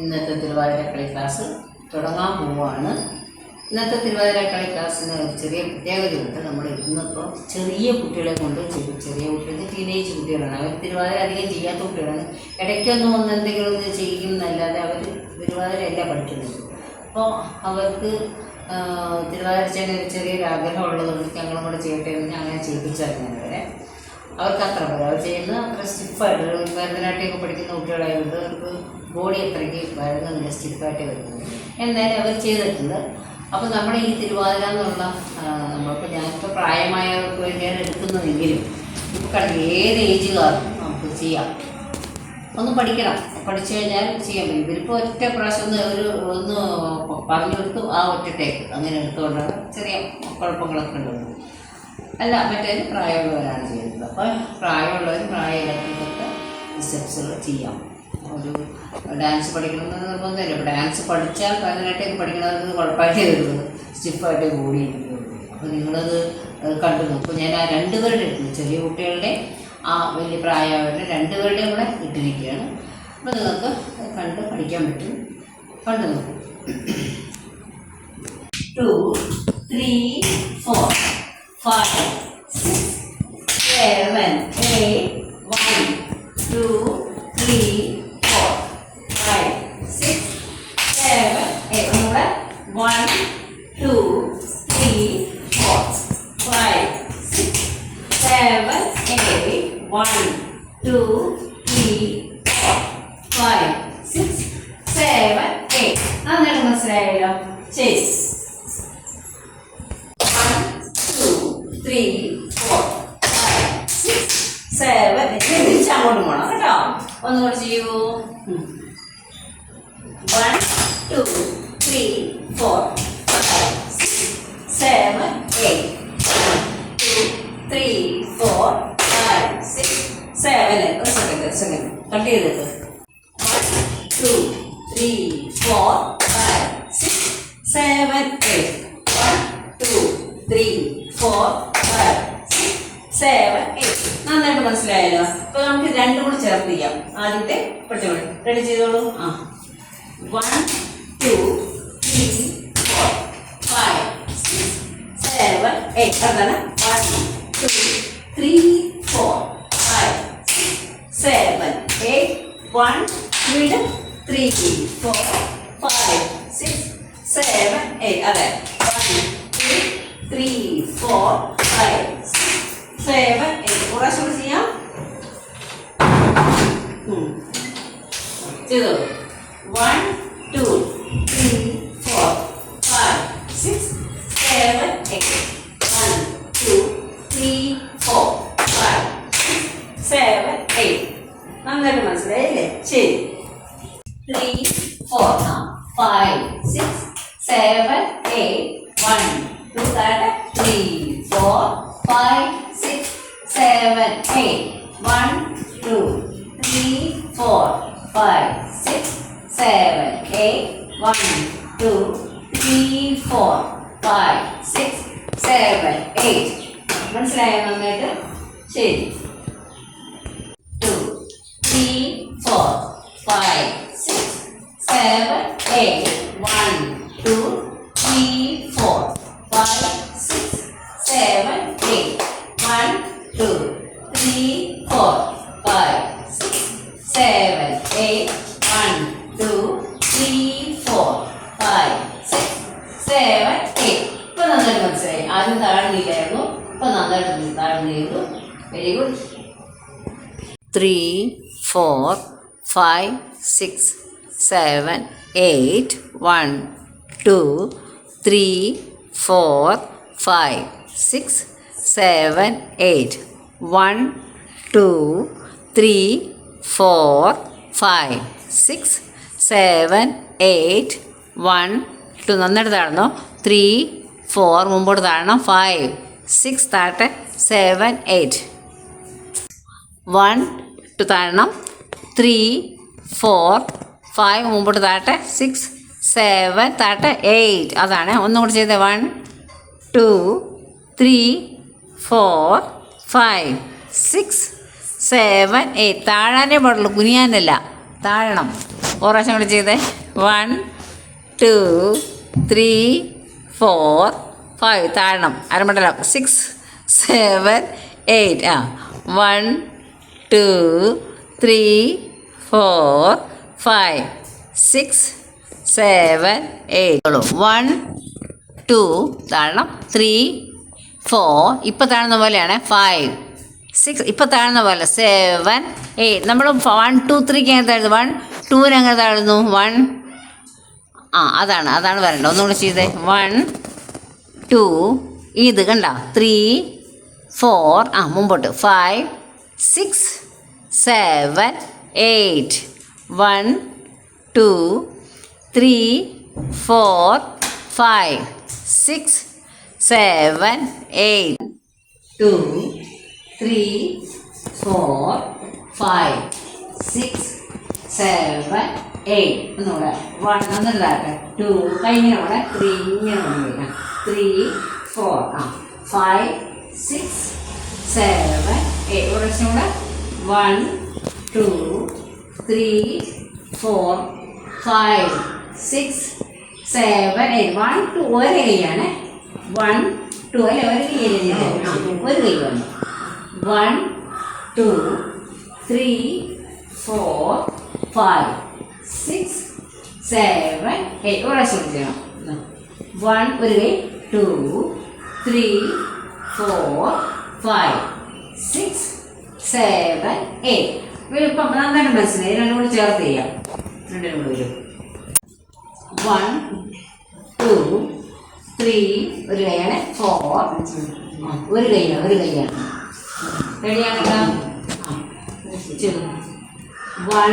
ഇന്നത്തെ തിരുവാതിരക്കളി ക്ലാസ് തുടങ്ങാൻ പോവുകയാണ് ഇന്നത്തെ തിരുവാതിരക്കളി ക്ലാസ്സിന് ഒരു ചെറിയ പ്രത്യേകതയുണ്ട് നമ്മൾ ഇന്നിപ്പോൾ ചെറിയ കുട്ടികളെ കൊണ്ട് ചെയ്യും ചെറിയ കുട്ടികൾ ടീനേജ് കുട്ടികളാണ്. അവർ തിരുവാതിര അധികം ചെയ്യാത്ത കുട്ടികളാണ്. ഇടയ്ക്കൊന്നും ഒന്ന് എന്തെങ്കിലും ഒന്ന് ചെയ്യും എന്നല്ലാതെ അവർ തിരുവാതിരയല്ല പഠിക്കുന്നത്. അപ്പോൾ അവർക്ക് തിരുവാതിര ചെറിയൊരു ആഗ്രഹം ഉള്ളതുകൊണ്ട് ഞങ്ങളും കൂടെ ചെയ്യട്ടെ എന്ന് അങ്ങനെ ചെയ്യിപ്പിച്ചായിരുന്നു അവരെ അവർക്ക് അത്ര മതി അവർ ചെയ്യുന്ന അത്ര സ്റ്റിഫായിട്ട് ഭരതനാട്യമൊക്കെ പഠിക്കുന്ന കുട്ടികളായതുകൊണ്ട് അവർക്ക് ബോഡി അത്രയ്ക്ക് വഴങ്ങുന്നില്ല സ്റ്റിഫായിട്ട് വരുന്നത് എന്തായാലും അവർ ചെയ്തിട്ടുണ്ട്. അപ്പോൾ നമ്മുടെ ഈ തിരുവാതിര എന്നുള്ള നമ്മളിപ്പോൾ ഞാനിപ്പോൾ പ്രായമായവർക്ക് വേണ്ടിയാണ് എടുക്കുന്നതെങ്കിലും ഇപ്പോൾ കണ്ട ഏത് ഏജുകാർക്കും നമുക്ക് ചെയ്യാം? ഒന്ന് പഠിക്കണം. പഠിച്ചു കഴിഞ്ഞാൽ ചെയ്യാൻ പറ്റും. ഇവരിപ്പോൾ ഒറ്റ പ്രാവശ്യം ഒന്ന് ഒരു ഒന്ന് പറഞ്ഞു കൊടുത്തു ആ ഒറ്റ ടേക്ക് അങ്ങനെ എടുത്തുകൊണ്ടാണ് ചെറിയ കുഴപ്പങ്ങളൊക്കെ ഉണ്ടാവുന്നത് അല്ല മറ്റേ പ്രായമുള്ളവരാണ് ചെയ്യുന്നത്. അപ്പോൾ പ്രായമുള്ളവർ പ്രായമില്ലാത്തവർക്കൊക്കെ സ്റ്റെപ്സുകൾ ചെയ്യാം. ഒരു ഡാൻസ് പഠിക്കണമെന്ന് നിർബന്ധമില്ല. ഇപ്പോൾ ഡാൻസ് പഠിച്ചാൽ ഭരതനാട്യം പഠിക്കണമെന്ന് കുഴപ്പമായിട്ടേ വരുന്നത് സ്റ്റിഫായിട്ട് കൂടി അപ്പോൾ നിങ്ങളത് കണ്ടു നോക്കും. ഞാൻ ആ രണ്ടുപേരുടെ ഇട്ടു ചെറിയ കുട്ടികളുടെ ആ വലിയ പ്രായമായവരുടെ രണ്ടുപേരുടെയും കൂടെ ഇട്ടിരിക്കുകയാണ്. അപ്പോൾ നിങ്ങൾക്ക് കണ്ട് പഠിക്കാൻ പറ്റും. കണ്ടു നോക്കും. Two three four five six seven eight, one, two, three, four, five, six, seven, eight. One, two, three, four, five, six, seven, eight. One, two, three, four, five, six, seven, eight. നന്നായിട്ട് മനസ്സിലായല്ലോ ശരി three four five six seven തിരിച്ച് അങ്ങോട്ട് പോകണം കേട്ടോ. ഒന്നുകൂടി ചെയ്യൂ. One two three four five six seven eight two three four five six seven ഒരു സെക്കൻഡ് ഒരു സെക്കൻഡ് കട്ട് ചെയ്തിട്ട് വൺ സെവൻ മനസ്സിലായല്ലോ? അപ്പൊ നമുക്ക് രണ്ടും കൂടി ചേർത്ത് ചെയ്യാം. ആദ്യത്തെ പഠിച്ചോളൂ റെഡി ചെയ്തോളൂ. ആ. One two three four five six seven eight അതാണ്. One two three four five six seven eight one വീണ്ടും three four five six seven eight അതെ. One two three four five six seven eight പ്രാവശ്യം ചെയ്തോളൂ One, two, three, four, five, six, seven, eight. One, two, three, four, five, six, seven, eight. നന്നായിട്ട് മനസ്സിലായില്ലേ ശരി. Three four five six seven eight one two താഴെ. Three four five six seven eight one two three four five one two three four five six seven eight മനസ്സിലായോ നന്നായിട്ട്? ശരി. Two three four five six seven eight one two three four five six seven eight one two three four five six seven eight one two three four five six seven eight ഇപ്പൊ നന്നായിട്ട് മനസ്സിലായി ആദ്യം താഴ്ന്നില്ലായിരുന്നു. ഇപ്പൊ നന്നായിട്ട് താഴ്ന്നു very good three four five six seven eight one two three four five six seven eight one two three four five six seven eight one two നന്നെടുത്താണോ three four മുമ്പോട്ട് താഴണം. Five six താഴട്ടെ. സെവൻ എയ്റ്റ് വൺ ടു താഴണം. Three four five മുമ്പോട്ട് താഴട്ടെ. Six seven താഴട്ടെ. Eight അതാണ്. ഒന്നും കൂടി ചെയ്തേ. One two three four five six seven eight താഴാനേ പാടുള്ളൂ. കുനിയാനല്ല. താഴണം. ഒരു പ്രാവശ്യം കൂടി ചെയ്തേ. One two three four five താഴണം. അരമണ്ഡലം സിക്സ് സെവൻ എയ്റ്റ് ആ. One two three four five six seven eight one two താഴണം. Three four ഇപ്പം താഴ്ന്ന പോലെയാണ്. ഫൈവ് സിക്സ് ഇപ്പം താഴ്ന്ന പോലെ. സെവൻ എയ്റ്റ് നമ്മൾ വൺ ടു ത്രീക്ക് എങ്ങനെ താഴ്ന്നു? വൺ ടൂവിന് എങ്ങനെ താഴ്ന്നു? വൺ ആ അതാണ് അതാണ് വരേണ്ടത് ഒന്നുകൂടെ ചെയ്തേ. വൺ ടു ഇത് കണ്ട. ത്രീ ഫോർ ആ മുമ്പോട്ട്. Five six seven eight one two three four five six seven eight two three four five six seven eight ഒന്നുകൂടെ. വൺ എന്നിട്ട് താട്ടെ ടു കഴിഞ്ഞ കൂടെ. ത്രീ ഇങ്ങനെ കൊണ്ടുപോയി ത്രീ ഫോർ ആ. ഫൈവ് സിക്സ് സെവൻ എയ്റ്റ് ഒരു പ്രാവശ്യം കൂടെ. One two three four five six seven eight one two ഒരു കൈയാണ്. വൺ ടു അല്ലേ? ഒരു കൈ ഒരു കൈ വന്നു. One two three four five six seven eight ഒരു പ്രാവശ്യം ചെയ്യണം. വൺ ഒരു കൈ. Two three four five six seven eight ഇപ്പം നന്നായിട്ട് മനസ്സിലായി രണ്ടും കൂടി ചേർത്ത് ചെയ്യാം. രണ്ടിനും കൂടി വരും. വൺ ടു ത്രീ ഒരു കൈയാണ്. ഫോർ ഒരു കൈയാണ് ഒരു കൈയാണ്. റെഡിയാണല്ലോ one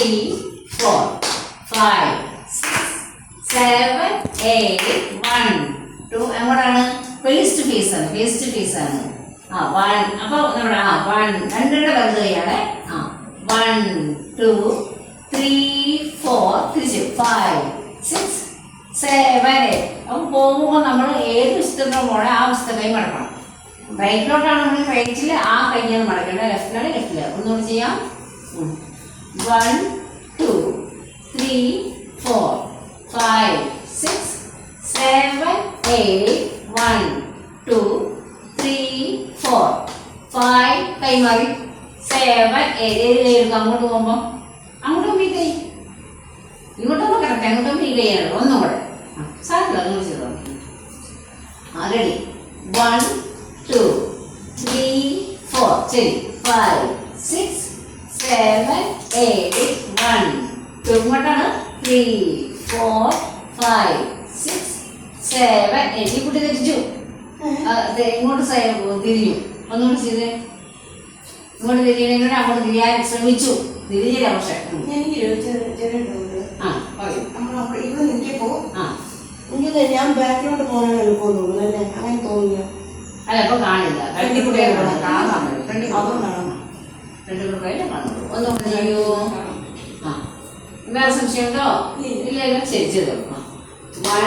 three four five six seven eight one two എങ്ങോട്ടാണ്? ഫേസ് ടു ഫേസ് ആണ് ഫേസ് ഫേസ് ആണ്. ആ വൺ അപ്പോൾ നമ്മുടെ ആ വൺ രണ്ടിയുടെ വലുത് കൈയാണ് ആ വൺ ടു ത്രീ ഫോർ തിരിച്ച് ഫൈവ് സിക്സ് സെവൻ എയ്റ്റ് അപ്പോൾ പോകുമ്പോൾ നമ്മൾ ഏത് പുസ്തകം പോകണേ ആ പുസ്തകം മടക്കണം. നമ്മൾ റൈറ്റിൽ ആ കൈയാണ് മടക്കേണ്ടത് ലെഫ്റ്റിലാണ് ലെഫ്റ്റിൽ ഒന്നുകൂടി ചെയ്യാം. One two three four five six seven eight one two three four five കൈമാറി. സെവൻ എയ്റ്റ് ഏത് കൈ എടുക്കും അങ്ങോട്ട് പോകുമ്പോൾ അങ്ങോട്ട് ഈ കൈ ഇങ്ങോട്ടൊന്നും കറക്റ്റ് അങ്ങോട്ട് പോകുമ്പോൾ കൈ കൈയാണ് ഒന്നും കൂടെ ആ, സാരമില്ല നിങ്ങൾ ചെയ്തോ ready one two three four ശരി. Five six seven eight one ഇങ്ങോട്ടാണ്. Three four five six seven eight ഈ കുട്ടി തിരിച്ചു. ഇങ്ങോട്ട് തിരിഞ്ഞു. ഒന്നുകൂടി ചെയ്ത്. ഇങ്ങോട്ട് തിരിയണെങ്കിൽ അങ്ങോട്ട് തിരിയാൻ ശ്രമിച്ചു. തിരിഞ്ഞില്ല പക്ഷെ. ആ പറയൂ. ഇവിടെ നിൽക്കുമ്പോ ആ. എനിക്ക് ഞാൻ ബാക്കിലോട്ട് പോകാനാണ് എളുപ്പം തോന്നുന്നു അല്ലേ? അങ്ങനെ തോന്നിയോ? അല്ല ഇപ്പൊ കാണില്ല. ഫ്രണ്ടിൽ കൂടെ കാണാൻ അതുകൊണ്ടാണ്. ഒന്നുകൂടെ ചെയ്യൂ ആ. വേറെ സംശയമുണ്ടോ? ഇല്ല. ഇല്ലല്ലോ ശരി ചെയ്തോ വൺ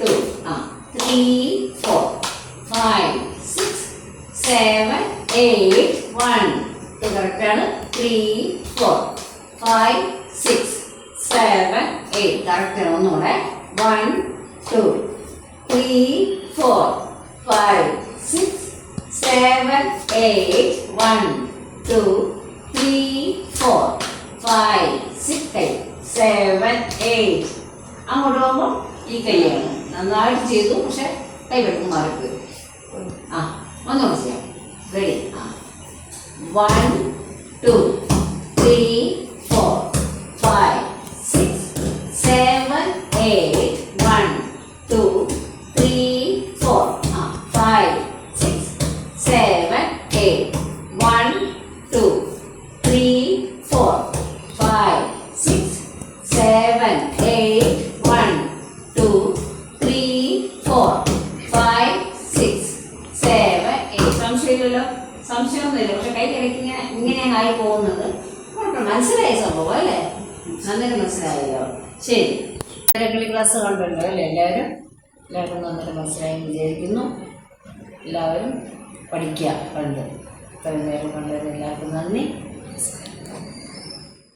ടു ആ. Three four five six seven eight one ഇത് കറക്റ്റാണ് three four five six seven eight കറക്റ്റാണ് ഒന്നുകൂടെ. One two three four five six seven eight one two three four five six eight, seven eight അങ്ങോട്ട് പോകുമ്പോൾ ഈ കൈയാണ് നന്നായിട്ട് ചെയ്തു പക്ഷെ കൈ വെട്ടും മാറിപ്പോയി. ആ ഒന്നുകൂടെ ചെയ്യാം. റെഡി ആ. വൺ ടു ത്രീ സംശയമൊന്നുമില്ല പക്ഷെ കൈ ഇടയ്ക്ക് ഇങ്ങനെ ഇങ്ങനെയാണ് ആയി പോകുന്നത്. മനസ്സിലായ സംഭവം അല്ലേ? നന്നായിട്ട് മനസ്സിലായല്ലോ. ശരി. കളി ക്ലാസ് കണ്ടല്ലോ അല്ലേ എല്ലാവരും? എല്ലാവർക്കും നന്നായിട്ട് മനസ്സിലായി വിചാരിക്കുന്നു. എല്ലാവരും പഠിക്കുക കണ്ട് ഇത്രയും നേരം കണ്ടതിന് എല്ലാവർക്കും നന്ദി.